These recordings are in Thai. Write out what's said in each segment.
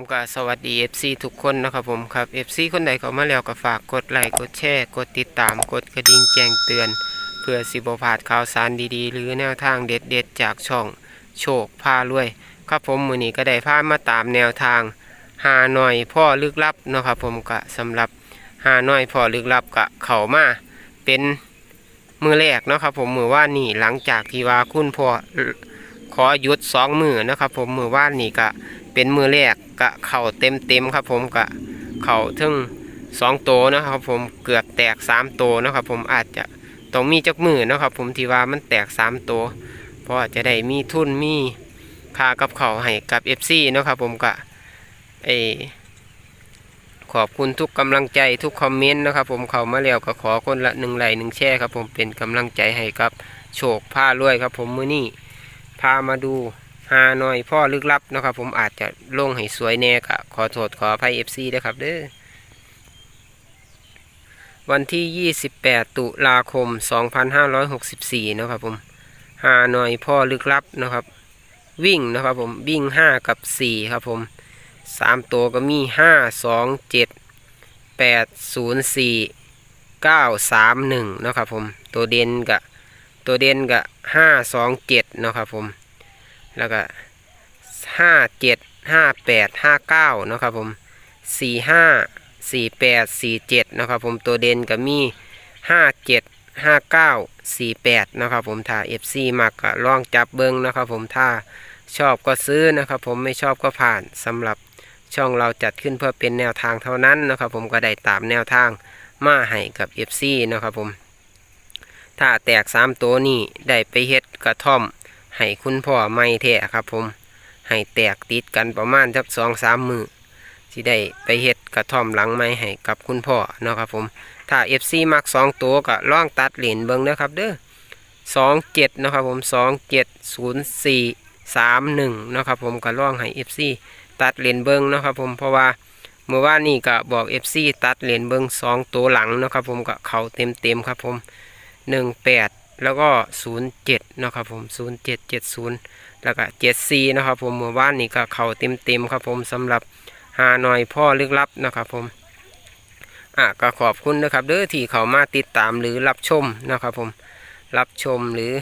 ผมก็สวัสดี FC ทุกคนนะครับผมครับ FC คนใดเข้ามาแล้วก็ฝากกดไลค์กดแชร์กดติดตามกดกระดิ่งแจ้งเตือน เพื่อสิบพลาดข่าวสารดีๆ หรือแนวทางเด็ดๆ จากช่องโชคพารวย ครับผมมือนี้ก็ได้พามาตามแนวทางหาหน่อยพ่อลึกลับนะครับผมก็สำหรับหาหน่อยพ่อลึกลับก็เข้ามาเป็นมือแรกนะครับผมมือว่านี่หลังจากที่ว่าคุณพ่อขอหยุดสองมือนะครับผมมือว่านี่ก็ เป็นมือแรกกะเข่าเต็มเต็มๆครับผมกะเข่าถึงสองโตนะครับผมเกือบแตกสามโตนะครับผมอาจจะต้องมีจักมือนะครับผมที่ว่ามันแตกสามโตเพราะว่าจะได้มีทุนมีค่ากับเข่าให้กับ FC เนะครับผมกะเอขอบคุณทุกกำลังใจทุกคอมเมนต์นะครับผมเขามาแล้วก็ขอคนละหนึ่งไหลหนึ่งแชร์ครับผมเป็นกำลังใจให้กับ โชคผ้ารวยครับผมมือนี้พามาดู หาหน่อยพ่อลึกลับนะครับ ผมอาจจะลงให้สวยแน่กะขอโทษขออภัย FC ด้วยครับเด้อวันที่ 28 ตุลาคม 2564 นะครับผมหาหน่อยพ่อลึกลับนะครับ วิ่งนะครับผมวิ่ง 5 กับ 4 ครับผม 3 ตัวก็มี 5 2 7 8 0 4 9 3 1 นะครับผม ตัวเด่นกับตัวเด่นกับ5 2 7 นะครับผม แล้วก็ห้าเจ็ดห้าแปดห้าเก้านะครับผมสี่ห้าสี่แปดสี่เจ็ดนะครับผมตัวเด่นก็มีห้าเจ็ดห้าเก้าสี่แปดนะครับผมถ้า FC มักก็ลองจับเบิ้งนะครับผมถ้าชอบก็ซื้อนะครับผมไม่ชอบก็ผ่านสำหรับช่องเราจัดขึ้นเพื่อเป็นแนวทางเท่านั้นนะครับผมก็ได้ตามแนวทางมาให้กับ FC นะครับผม ถ้าแตกสามตัวนี้ได้ไปเฮ็ดกระท่อม ให้คุณพ่อไม่แท้ครับผม ให้แตกติดกันประมาณสักสองสามมือที่ได้ไปเฮ็ดกระท่อมหลังไม้ให้กับคุณพ่อเนาะครับผม ถ้า FC มักสองตัวก็ล่องตัดเหรียญเบิ้งนะครับเด้อสองเจ็ดนะครับผมสองเจ็ดศูนย์สี่สามหนึ่งนะครับผมก็ล่องให้ FC ตัดเหรียญเบิ้งนะครับผมเพราะว่าเมื่อวานนี้ก็บอก FC ตัดเหรียญเบิ้งสองตัวหลังนะครับผมก็เขาเต็มเต็มครับผมหนึ่งแปดแล้วก็07นย์เจ็ นะครับผม 0770 แล้วก็ 74นะครับผมเมื่อวานนี้ก็เข้าเต็มๆครับผมสำหรับหาหน่อยพ่อลึกลับนะครับผมอะก็ขอบคุณนะครับเด้อที่เข้ามาติดตามหรือรับชมนะครับผมรับชมหรือ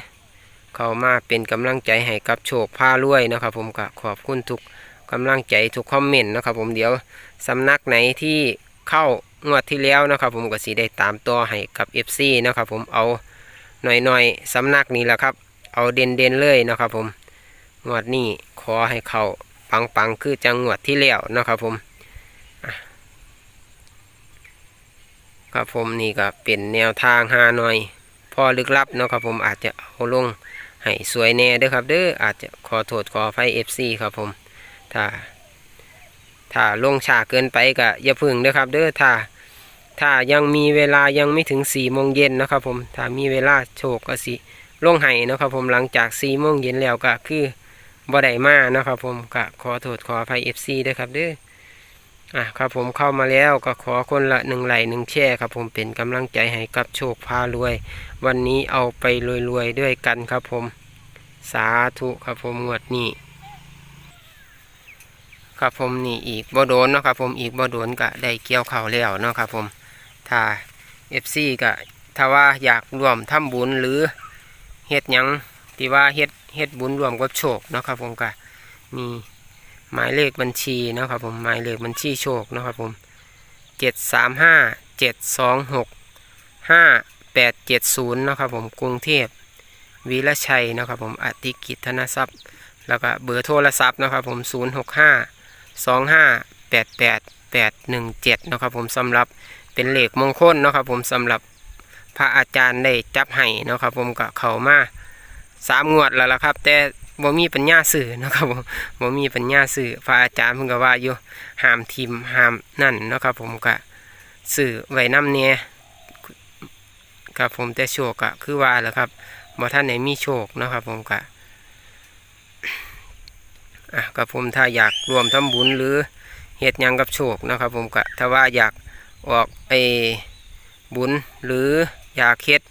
เข้ามาเป็นกำลังใจให้กับโชคพารวยนะครับ ผมก็ขอบคุณทุกกำลังใจทุกคอมเมนต์นะครับ ผมเดี๋ยวสำนักไหนที่เข้างวดที่แล้วนะครับ ผมก็สีได้ตามตัวให้กับ FC นะครับ ผมเอา หน่อยๆสำนักนี้แหละครับ เอาเด่นเด่นๆเลยนะครับผมงวดนี้ขอให้เขาปังๆคือจังงวดที่แล้วนะครับผมครับผมนี่ก็เป็นแนวทางหาหน่อย พอลึกลับนะครับผมอาจจะเอาลงให้สวยแน่ด้อครับเด้ออาจจะขอโทษขอไฟเอฟซีครับผมถ้าถ้าลงช้าเกินไปก็อย่าพึ่งด้อครับเด้อถ้า ถ้ายังมีเวลายังไม่ถึง4ี่โมงเย็นนะครับผมถ้ามีเวลาโชคก็สิลงไห้นะครับผมหลังจาก4ี่โมงเย็นแล้วก็คือบ่ได้มานะครับผมก็ขอโทษขออภัย FC ด้วยครับเด้ออะครับผมเข้ามาแล้วก็ขอคนละหนึ่งไหลหนึ่งแช่ครับผมเป็นกำลังใจให้กับโชคพารวย วันนี้เอาไปรวยๆด้วยกันครับผม สาธุครับผมงวดนี้ครับผมนี่อีกบ่โดนเนาะครับผมอีกบ่โดนก็ได้เกี่ยวเข่าแล้วเนาะครับผม ถ้า FC ก็ถ้าว่าอยากรวมทำบุญหรือเฮ็ดหยังที่ว่าเฮ็ดเฮ็ดบุญรวมกับโชคเนาะครับผมก็มีหมายเลขบัญชีเนาะครับผมหมายเลขบัญชีโชคเนาะครับผมเจ็ดสามห้าเจ็ดสองหกห้าแปดเจ็ดศูนย์นาะครับผมกรุงเทพวีระชัยเนาะครับผมอธิกิจธนทรัพย์ แล้วก็เบอร์โทรศัพท์เนาะครับผมศูนย์หกห้าสองห้าแปดแปดแปดหนึ่งเจ็ดนาะครับผมสำหรับ เป็นเหล็กมงคลเนาะครับผมสำหรับพระอาจารย์ได้จับให้เนาะครับผมก็เข้ามาสามงวดแล้วล่ะครับ แต่บ่มีปัญญาสื่อเนาะครับผมบ่มีปัญญาสื่อพระอาจารย์เพิ่งก็ว่าอยู่ห้ามทิมห้ามนั่นเนาะครับผมก็สื่อไว้น้ำเนี่ยครับผมแต่โชคก็คือว่าแหละครับบ่ท่านไหนมีโชคเนาะครับผมก็อะกับผมถ้าอยากรวมทำบุญหรือเฮ็ดยังกับโชคนะครับผมก็ถ้าว่าอยาก ออกไอ้บุญหรือยาเฮ็ด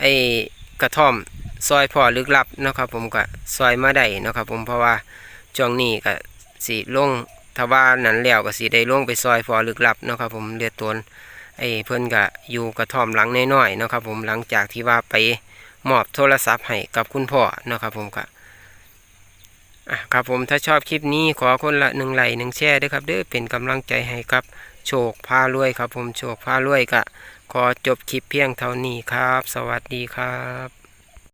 ไอ้กระท่อมซอยพ่อลึกลับนะครับผมก็ซอยมาได้นะครับผมเพราะว่าช่วงนี้ก็สิลงถ้าว่านั้นแล้วก็สิได้ลงไปซอยพอลึกลับนะครับผมเลือดตนไอ้เพิ่อนก็อยู่กระท่อมหลังน้อยๆนะครับผมหลังจากที่ว่าไปมอบโทรศัพท์ให้กับคุณพ่อนะครับผมก็ครับผมถ้าชอบคลิปนี้ขอคนละหนึ่งไลค์หนึ่งแชร์ด้วยครับเด้อเป็นกำลังใจให้กับ โชคพารวยครับผมโชคพารวยกะขอจบคลิปเพียงเท่านี้ครับ สวัสดีครับ